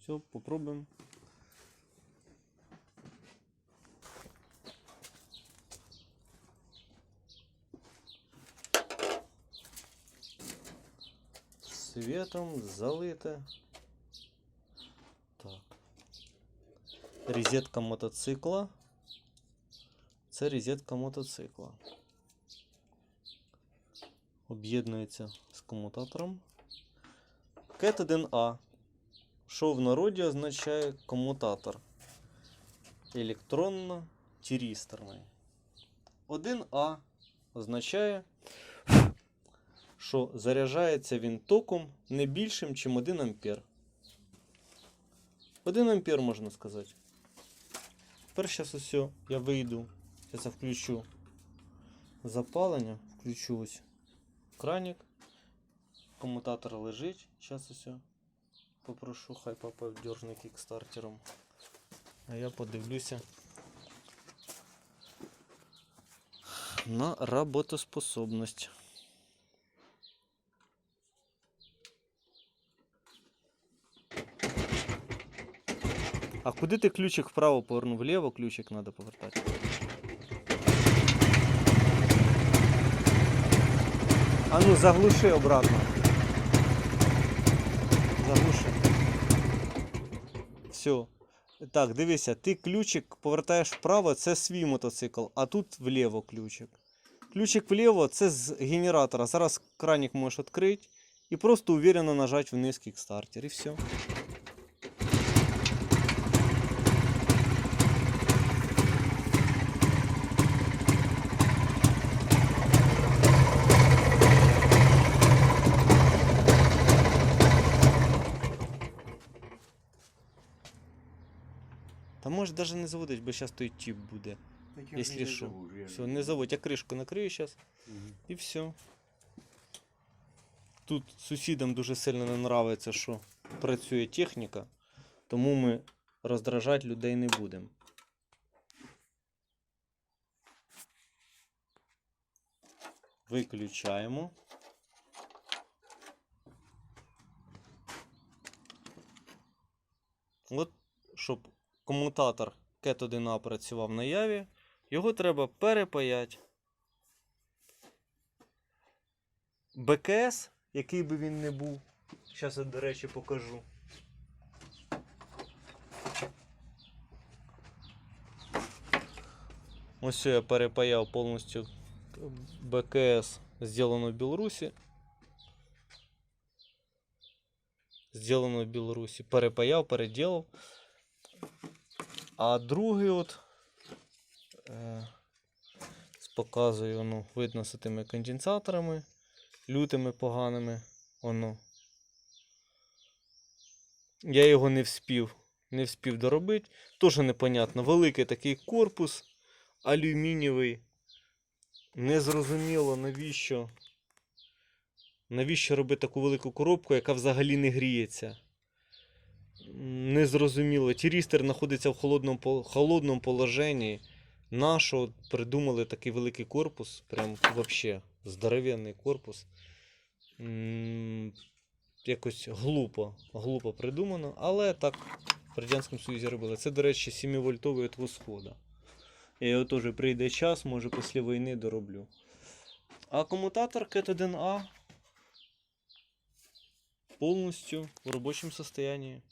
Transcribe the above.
Все, попробуємо. Светом залите. Так. Розетка мотоцикла. Це розетка мотоцикла. Об'єднується з комутатором. Кет 1А. Що в народі означає комутатор. Електронно тірісторний. 1А означає, що заряджається він током не більшим, ніж 1 ампер. 1 ампер можна сказати. Тепер зараз усе, я вийду. Зараз я включу запалення, включу ось краник. Комутатор лежить. Зараз усе. Попрошу, хай папа дерне кікстартером. А я подивлюся на роботоспособність. А куди ти ключик вправо повернув? Вліво ключик треба повертати. А ну заглуши обратно. Заглуши. Все. Так, дивися, ти ключик повертаєш вправо, це свій мотоцикл, а тут вліво ключик. Ключик вліво це з генератора. Зараз краник можеш відкрити і просто уверенно нажати вниз кікстартер і все. Та може навіть не заводить, бо зараз той чіп буде. Якщо що. Все, не заводь, я кришку накрию зараз і все. Тут сусідам дуже сильно не нравиться, що працює техніка, тому ми роздражати людей не будемо. Виключаємо. От, щоб комутатор Cat 1A працював на яві, його треба перепаяти. БКС, який би він не був, зараз я, до речі, покажу. Ось все, я перепаяв повністю БКС, зроблено в Білорусі. Зроблено в Білорусі. Перепаяв, переділав. А другий от е, показую, воно видно з тими конденсаторами, лютими поганими. Воно. Я його не вспів, не вспів доробити. Тоже непонятно. Великий такий корпус алюмінієвий. Незрозуміло навіщо. Навіщо робити таку велику коробку, яка взагалі не гріється. Незрозуміло. Тірістер знаходиться в холодному, холодному положенні. Нащо придумали такий великий корпус? Прям вообще здоровенний корпус. Якось глупо, глупо придумано, але так в Радянському Союзі робили. Це, до речі, 7-вольтовий от восхода. Я його теж прийде час, може після війни дороблю. А комутатор Cat 1A повністю в робочому состоянии.